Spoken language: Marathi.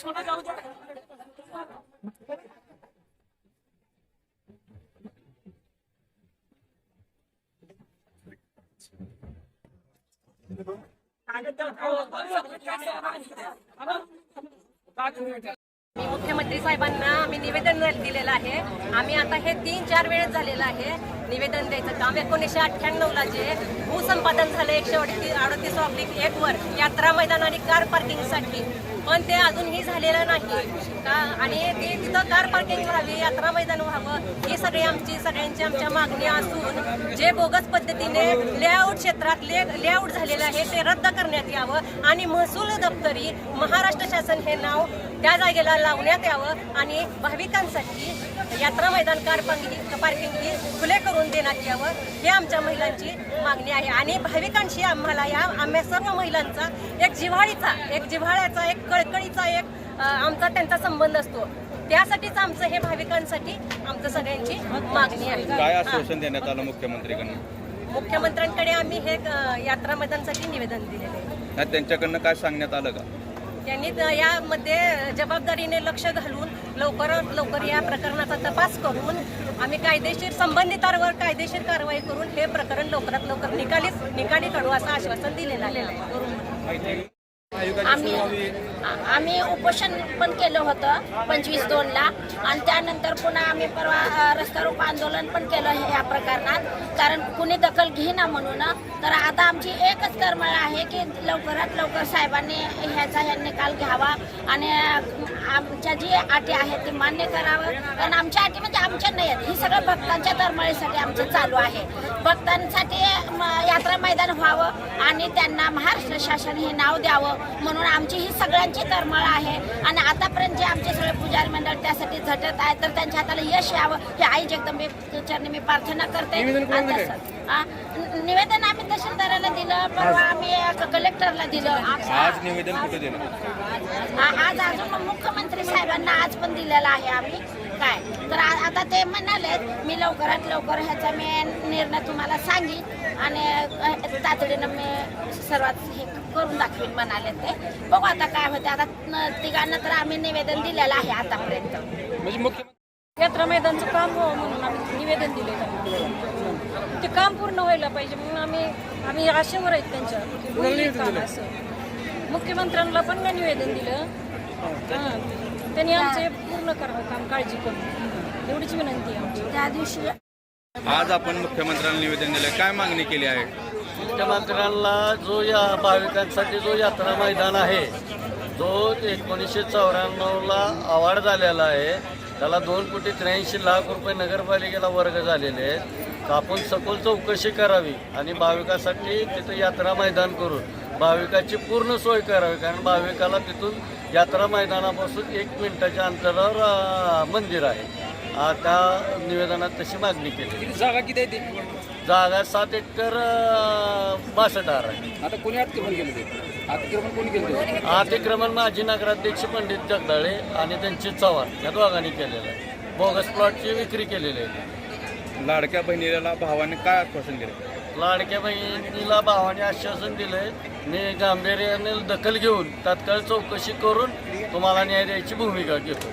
শোনা যাও मी मुख्यमंत्री साहेबांना आम्ही निवेदन दिलेलं आहे. आम्ही आता हे तीन चार वेळेस झालेलं आहे. निवेदन द्यायचं काम. एकोणीसशे अठ्ठ्याण्णवला जे भूसंपादन झालं एकशे अडतीस अडतीस ऑब्लिक एक वर यात्रा मैदान आणि कार पार्किंगसाठी पण ते अजूनही झालेलं नाही. का? आणि ते तिथं कार पार्किंग व्हावी यात्रा मैदान व्हावं ही सगळी आमची सगळ्यांची आमच्या मागणी असून जे बोगस पद्धतीने लेआउट क्षेत्रात ले लेआउट झालेलं आहे ते रद्द करण्यात यावं आणि महसूल दप्तरी महाराष्ट्र शासन हे नाव त्या जागेला लावण्यात यावं आणि भाविकांसाठी यात्रा मैदान कार पार्किंग ही खुले करून देण्यात यावं हे आमच्या महिलांची मागणी आहे. आणि भाविकांशी आम्हाला या आम्ही सर्व महिलांचा एक जिव्हाळीचा एक जिव्हाळ्याचा एक कळकळीचा एक आमचा त्यांचा संबंध असतो. त्यासाठीच आमचं हे भाविकांसाठी आमचं सगळ्यांची मागणी आहे. काय. आश्वासन देण्यात आलं मुख्यमंत्रीकडनं? मुख्यमंत्र्यांकडे आम्ही हे यात्रा मैदानसाठी निवेदन दिलेले आहे. त्यांच्याकडनं काय सांगण्यात आलं का? त्यांनी यामध्ये जबाबदारीने लक्ष घालून लवकरात लवकर या प्रकरणाचा तपास करून आम्ही कायदेशीर संबंधितांवर कायदेशीर कारवाई करून हे प्रकरण लवकरात लवकर निकाली निकाली काढू असं आश्वासन दिलेलं आहे. आम्ही आम्ही उपोषण पण केलं होतं पंचवीस दोनला. आणि त्यानंतर पुन्हा आम्ही परवा रस्ता रोको आंदोलन पण केलं या प्रकरणात. कारण कुणी दखल घेईना म्हणून. तर आता आमची एकच करमळ आहे की लवकरात लवकर साहेबांनी ह्याचा ह्या निकाल घ्यावा. आणि आमच्या जी अटी आहेत ती मान्य करावं. कारण आमच्या अटी म्हणजे आमच्या नाही आहेत. ही सगळं भक्तांच्या तरमळीसाठी आमचं चालू आहे. भक्तांसाठी म, यात्रा मैदान व्हावं आणि त्यांना महाराष्ट्र शासन हे नाव द्यावं. म्हणून आमची ही सगळ्यांची तरमळ आहे. आणि आतापर्यंत जे आमचे सगळे पुजारी मंडळ त्यासाठी झटत आहे तर त्यांच्या हाताला यश यावं हे आई जगदंबे चरणी मी प्रार्थना करते. निवेदन आम्ही तहसीलदाराला दिलं परवा आम्ही कलेक्टरला दिलं. आज निवेदन कुठे देणार आ- आज अजून मुख्यमंत्री साहेबांना आज पण दिलेला आहे आम्ही. काय? तर आता ते म्हणाले मी लवकरात लवकर ह्याचा मी निर्णय तुम्हाला सांगीन आणि तातडीनं मी सर्वात हे करून दाखवीन म्हणाले ते. बघू आता काय होते आता न- तिघांना तर आम्ही निवेदन दिलेलं आहे आतापर्यंत. म्हणजे मुख्य यात्रा मैदानचं काम व्हावं म्हणून आम्ही निवेदन आहे. ते काम पूर्ण व्हायला पाहिजे म्हणून आम्ही आम्ही आशेवर आहेत त्यांच्या. हे काम असं मुख्यमंत्र्यांना पण मी निवेदन दिलं. हां. त्यांनी आमचं पूर्ण करावं काम काळजी करून. एवढीच विनंती आहे आमची. त्या दिवशी आज आपण मुख्यमंत्र्यांना निवेदन दिलं काय मागणी केली आहे? मुख्यमंत्र्यांना जो या भाविकांसाठी जो यात्रा मैदान आहे जो एकोणीसशे चौऱ्याण्णवला अवॉर्ड झालेला आहे त्याला दोन कोटी त्र्याऐंशी लाख रुपये नगरपालिकेला वर्ग झालेले आहेत. आपण सखोल चौकशी करावी आणि भाविकासाठी तिथं यात्रा मैदान करून भाविकाची पूर्ण सोय करावी कारण भाविकाला तिथून यात्रा मैदानापासून एक मिनिटाच्या अंतरावर मंदिर आहे. त्या निवेदनात तशी मागणी केली. जागा किती आहे ते जागा सात एकर बासष्ट आहे. आता कोणी अतिक्रमण केलं ते? अतिक्रमण कोणी केलं अतिक्रमण माजी नगराध्यक्ष पंडित जगदाळे आणि त्यांचे चव्हाण या दोघांनी केलेलं आहे. बोगस प्लॉटची विक्री केलेली आहे. लाडक्या बहिणीला भावाने काय आश्वासन दिलं? लाडक्या बहिणीला भावाने आश्वासन दिलंय मी गांभीर्याने दखल घेऊन तात्काळ चौकशी करून तुम्हाला न्याय द्यायची भूमिका घेतो.